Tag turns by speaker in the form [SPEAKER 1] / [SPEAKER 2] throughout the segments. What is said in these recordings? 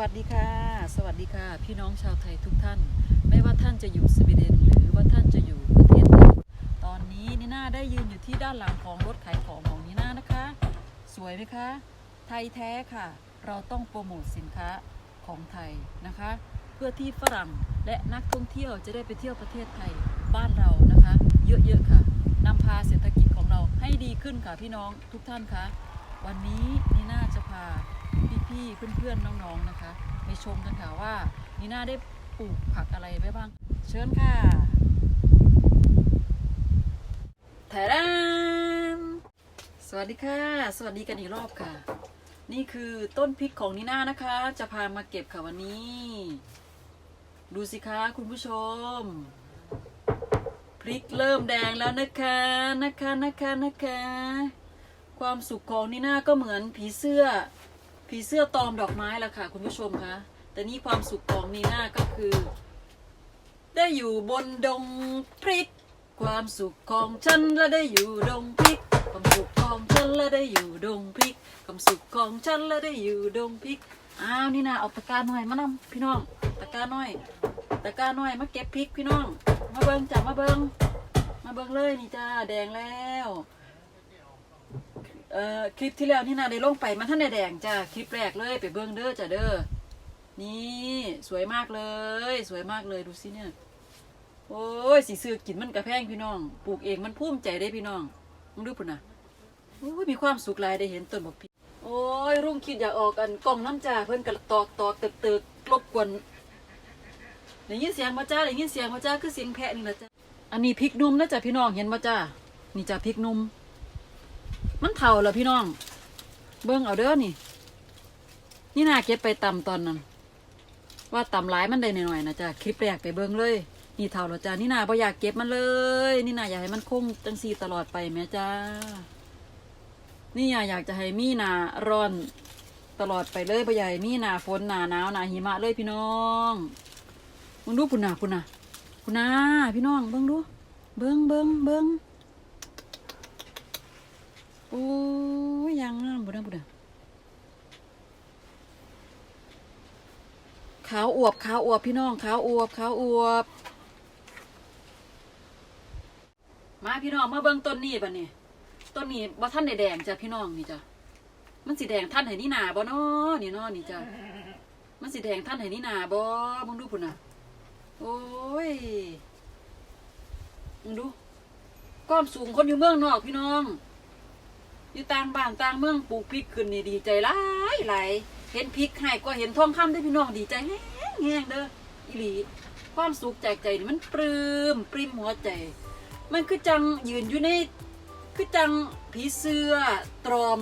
[SPEAKER 1] วัสดีค่ะ สวัสดีค่ะ พี่น้องชาวไทยทุกท่าน ไม่ว่าท่านจะอยู่สวีเดนหรือว่าท่านจะอยู่ประเทศไหนตอนนี้นิน่าได้ยืนอยู่ที่ด้านหลังของรถขายของของนิน่านะคะ สวยไหมคะ ไทยแท้ค่ะ เราต้องโปรโมทสินค้าของไทยนะคะ เพื่อที่ฝรั่งและนักท่องเที่ยวจะได้ไปเที่ยวประเทศไทยบ้านเรานะคะ เยอะๆค่ะนำพาเศรษฐกิจของเราให้ดีขึ้นค่ะพี่น้องทุกท่านคะ วันนี้นีน่าจะพาพี่ๆเพื่อนๆน้องๆนะคะไปชมกันค่ะว่านีน่าได้ปลูกผักอะไรไว้บ้าง เชิญค่ะแถดนสวัสดีค่ะ สวัสดีกันอีกรอบค่ะ นี่คือต้นพริกของนีน่านะคะ จะพามาเก็บค่ะวันนี้ ดูสิคะคุณผู้ชมพริกเริ่มแดงแล้วนะคะนะคะนะคะนะคะ ความสุขของนีน่าก็เหมือนผีเสื้อ ผีเสื้อตอมดอกไม้ละค่ะ คุณผู้ชมคะแต่นี่ความสุขของนีน่าก็คือ ได้อยู่บนดงพริก ความสุขของฉันและได้อยู่ดงพริก ความสุขของฉันและได้อยู่ดงพริก ความสุขของฉันและได้อยู่ดงพริกอ้าวนี่นาเอาตะกร้าหน่อยมานำพี่น้องตะกร้าหน่อยตะกร้าหน่อยมาเก็บพริกพี่น้อง มาเบิ้งจ้ะมาเบิ้งมาเบิ้งเลยนี่จ้าแดงแล้ว เอ่อคลิปที่แล้วนี่นาได้ลงไปมันท่านได้แดงจ้าคลิปแรกเลยไปเบิ้งเด้อจ้าเด้อนี่สวยมากเลย สวยมากเลยดูสิเนี่ย โอ้ยสีซื้อกินมันกระแพงพี่น้อง ปลูกเองมันภูมิใจได้พี่น้องมึงดูปุ่นนะโอ้ยมีความสุขลายได้เห็นต้นบอกพี่โอ้ยรุ่งคิดอยากออกกันกล่องน้ำจ้าเพิ่อนกระตอกตอกตึกตึกรบกวนได้ยินเสียงมาจ้าได้ยินเสียงมาจ้าคือเสียงแพะนี่แหละจ้าอันนี้พริกนุ่มนะจ้าพี่น้องเห็นมาจ้านี่จ้าพริกนุ่ม มันเท่าแล้วพี่น้อง เบิ้งเอาเด้อนี่ นี่นาเก็บไปตำตอนนั้น ว่าตำหลายมันได้หน่อยๆนะจ๊ะคลิปแรกไปเบิ้งเลย นี่เท่าแล้วจ้านี่นาบ่อยากเก็บมันเลย นี่นาอยากให้มันคงจังซีตลอดไปแม่จ้านี่อยากจะให้มีหนาร้อนตลอดไปเลยบ่ให้มีหนาฝนหนาหนาวหนาหิมะเลยพี่น้องมึงดูพุ่นนาพุ่นนาพุ่นนาพี่น้องเบิ้งดู เบิ้งเบิ้งเบิ้ง โอ้ยยังงามบุดาบุดาขาวอวบขาวอวบพี่น้องขาวอวบขาวอวบ มาพี่น้องมาเบิ่งต้นนี้บัดนี้ต้นนี้บ่ท่านได้แดงจ้ะพี่น้องนี่จ้ะมันสีแดงท่านให้นี่นาบ่เนาะนี่นาะนี่จ้ะมันสีแดงท่านให้นี่นาบ่มึงดูพุ่นน่ะ โอ้ยมึงดู ก้อมสูงคนอยู่เมืองนอกพี่น้อง อยู่ต่างบ้านต่างเมืองปลูกพริกขึ้นนี่ดีใจหลายหลายเห็นพริกให้ก็เห็นทองคำได้พี่น้องดีใจแห้งแห้งเด้ออีหลีความสุขจากใจนี่มันปลื้มปริมหัวใจ มันคือจังยืนอยู่ในคือจังผีเสื้อตรอม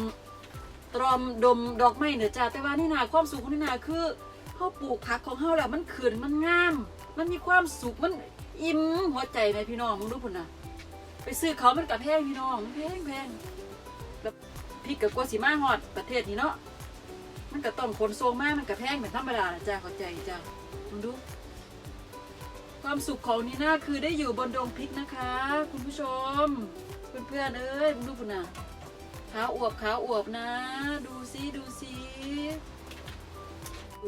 [SPEAKER 1] ตรอมดมดอกไม้เนือจ้าแต่ว่านี่นาความสุขของนี่นาคือเขาปลูกผักของเขาแล้วมันขืนมันงาม มันมีความสุขมันอิ่มหัวใจไหมพี่น้องมึงรู้พุ่นนะไปซื้อเขามันกับแพงพี่น้องแพงแพง พริกกับกัวสีมาฮอดประเทศนี้เนาะมันก็ต้องขนส่งมากมันก็แพงเป็นธรรมดาจ้าเข้าใจจ้ามึงดู ความสุขของนีน่าคือได้อยู่บนดงพริกนะคะ คุณผู้ชม เพื่อนๆเอ้ยมึงดูปุ่นน่ะขาวอวบขาวอวบนะ ดูสิดูสิ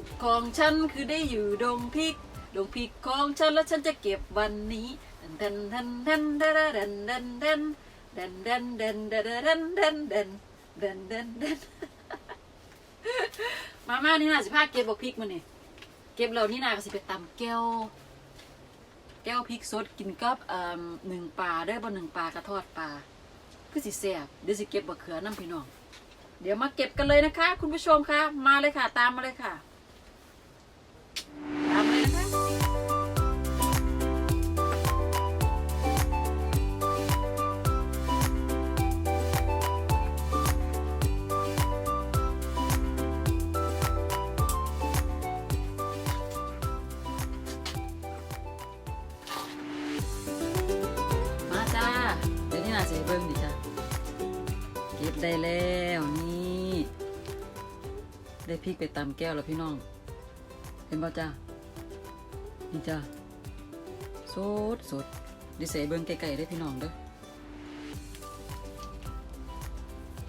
[SPEAKER 1] ขของฉันคือได้อยู่ดงพริกดงพริกของฉันแล้วฉันจะเก็บวันนี้ดันดันดันดันดันดันดันดันดันดันดันดันดัน เดินเดินเดินมาม่านี่น่าสิพาเก็บบอกพริกมันนี่เก็บแล้วนี่นาก็สิไปตำแก้ว แก้วพริกสดกินกับเอ่อหนึ่งปลาได้บนหนึ่งปลากระทอดปลาคือสิแซ่บเดี๋ยวสิเก็บบักเขือน้ำพี่น้อง เดี๋ยวมาเก็บกันเลยนะคะ คุณผู้ชมคะมาเลยค่ะ ตามมาเลยค่ะ ได้แล้วนี่ได้พริกไปตำแก้วแล้วพี่น้อง เห็นป่ะจ้านี่จ้าสดสดดีเสีเบิ้งไก่ๆได้พี่น้องเด้อ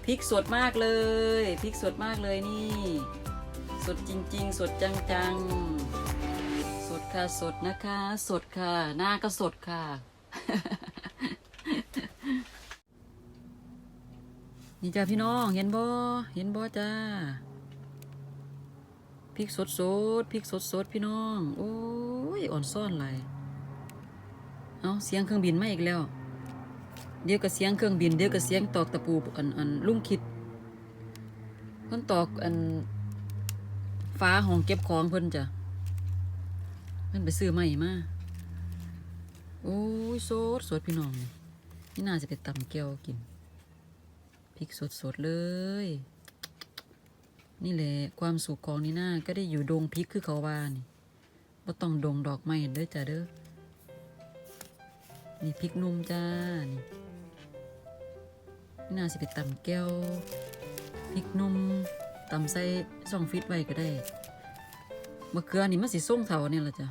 [SPEAKER 1] พริกสดมากเลยพริกสดมากเลยนี่ สดจริง ๆ สดจังๆ สดค่ะสดนะคะ สดค่ะ หน้าก็สดค่ะ นี่จ้าพี่น้องเห็นบ่เห็นบ่จ้าพริกสดสดพริกสดสดพี่น้อง โอ้ยอ่อนซ่อนหลยเอาเสียงเครื่องบินมาอีกแล้ว เดี๋ยวก็เสียงเครื่องบินเดี๋ยวก็เสียงตอกตะปูอันอันลุงคิดเพิ่นตอกอันฟ้าห้องเก็บของเพิ่นจ้ะเพิ่นไปซื้อใหม่มาโอ้ยสดสดพี่น้องนี่นี่น่าจะไปตำแก้วกิน พริกสดๆเลย นี่แหละความสุขของนี่น่าก็ได้อยู่ดงพริกคือเขาว่านี่บ่ต้องดงดอกไม้เด้อจ้ะเด้อนี่พริกนุ่มจ้านี่น่าสิไปตำแก้วพริกนุ่มตำใส่ซองฟิตไว้ก็ได้มะเขือนี่มันสิส่งเถาเนี่ยละจ้ะ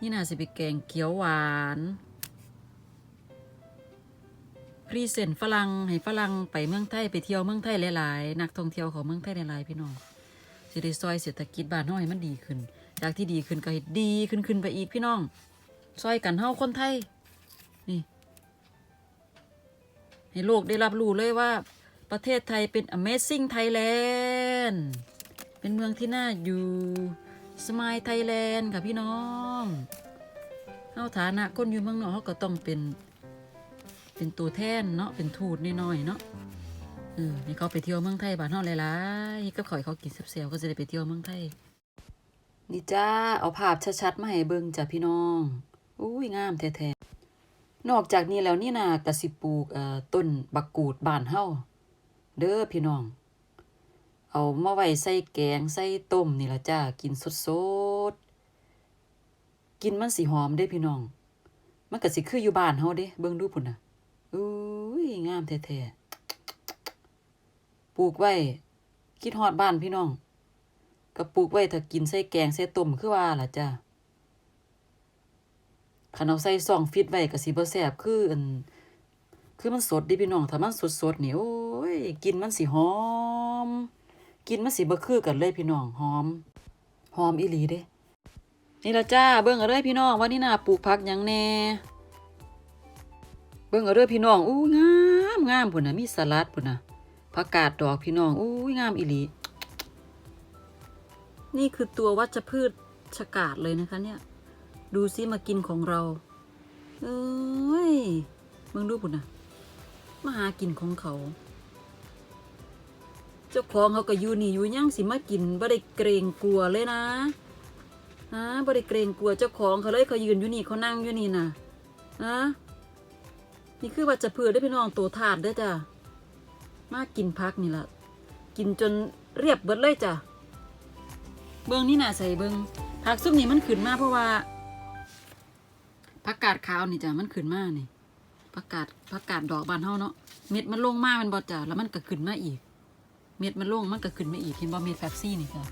[SPEAKER 1] นี่น่าสิไปแกงเขียวหวาน พรีเซนต์ฝรั่งให้ฝรั่งไปเมืองไทยไปเที่ยวเมืองไทยหลายๆ นักท่องเที่ยวของเมืองไทยหลายๆพี่น้องสิได้ซอยเศรษฐกิจบ้านเฮาให้มันดีขึ้น จากที่ดีขึ้นก็ให้ดีขึ้นขึ้นไปอีกพี่น้อง ซอยกันเฮาคนไทย นี่ ให้โลกได้รับรู้เลยว่า ประเทศไทยเป็น Amazing Thailand เป็นเมืองที่น่าอยู่ Smile Thailand ค่ะพี่น้องเฮาฐานะคนอยู่เมืองนอกเขาก็ต้องเป็น เป็นตัวแทนเนาะเป็นทูตน้อยๆเนาะเออให้เขาไปเที่ยวเมืองไทยบ้านเฮาหลายๆก็ขอให้เขากินเซลๆก็จะได้ไปเที่ยวเมืองไทยนี่จ้าเอาภาพชัดๆมาให้เบิ่งจ้ะพี่น้องอุ้ยงามแท้ๆนอกจากนี้แล้วนี่นะกะสิปลูกเอ่อต้นบักกูดบ้านเฮาเด้อพี่น้อง เอามาไว้ใส่แกงใส่ต้มนี่ละจ้ากินสดๆกินมันสิหอมเด้พี่น้อง มันก็สิคืออยู่บ้านเฮาเด้เบิ่งดูพุ่นน่ะ อุ้ยงามแท้ๆปลูกไว้ คิดฮอดบ้านพี่น้องก็ปลูกไว้ถ้ากินใส่แกงใส่ต้มคือว่าล่ะจ้าคันเอาใส่ซองฟิตไว้ก็สิบ่แซ่บคืออันคือมันสดดิพี่น้อง ถ้ามันสดๆนี่โอ้ยกินมันสิหอม กินมันสิบ่คือกันเลยพี่น้องหอม หอมอีหลีเด้ นี่ละจ้าเบิ่งเอาเด้อพี่น้องว่านี่น่าปลูกผักหยังแน่ เบิ่งเอาเด้อพี่น้องอู้งามงามพุ่นน่ะมีสลัดพุ่นน่ะผักกาดดอกพี่น้องอู้ยงามอีหลี นี่คือตัววัชพืชชะกาดเลยนะคะเนี่ย ดูซิมากินของเรา เอ้ยมึงดูปุ่นนะมาหากินของเขา เจ้าของเขาก็อยู่นี่อยู่ยังสิมากินบ่ได้เกรงกลัวเลยนะฮะบ่ได้เกรงกลัวเจ้าของเขาเลยเขายืนอยู่นี่เขานั่งอยู่นี่นะฮะ นี่คือว่าจะเพื่อได้พี่น้องตัวถาดเด้จ้ะมากินพักนี่ละกินจนเรียบเบิดเลยจ้ะเบิ้งนี่น่าใส่เบิ้งผักซุปนี่มันขึ้นมาเพราะว่าผักกาดขาวนี่จ้ะมันขึ้นมานี่ผักกาดผักกาดดอกบานเฮาเนาะเม็ดมันลงมากมันบ่จ้ะแล้วมันก็ขึ้นมาอีก เม็ดมันลงมันก็ขึ้นมาอีกเห็นบ่เม็ดแฟบซี่นี่จ้ะ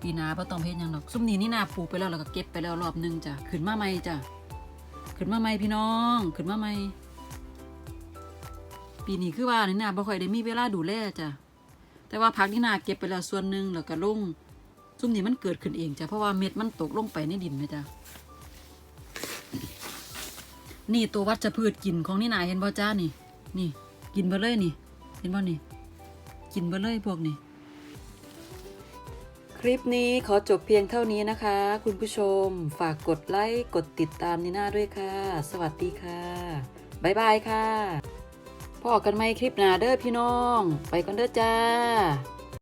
[SPEAKER 1] ปีนาบ่ต้องเฮ็ดหยังดอกซุมนี้นี่นาปลูกไปแล้วแล้วก็เก็บไปแล้วรอบหนึงจ้ะขึ้นมาใหม่จ้ะ ขึ้นมาใหม่พี่น้อง ขึ้นมาใหม่ปีนี้คือว่านี่นาบ่ค่อยได้มีเวลาดูแลจ้ะแต่ว่าผักนี่นาเก็บไปแล้วส่วนหนึ่งแล้วก็ลงซุมนี้มันเกิดขึ้นเองจ้ะเพราะว่าเม็ดมันตกลงไปในดินไหมจ้ะนี่ตัววัชพืชกินของนี่นาเห็นบ่จ้านี่ นี่ กินไปเลยนี่ เห็นบ่นี่ กินไปเลยพวกนี้ คลิปนี้ขอจบเพียงเท่านี้นะคะ คุณผู้ชม ฝากกดไลค์กดติดตามนีน่าด้วยค่ะ สวัสดีค่ะบ๊ายบายค่ะพอกันไหมคลิปหน้าเด้อพี่น้อง ไปกันเด้อจ้า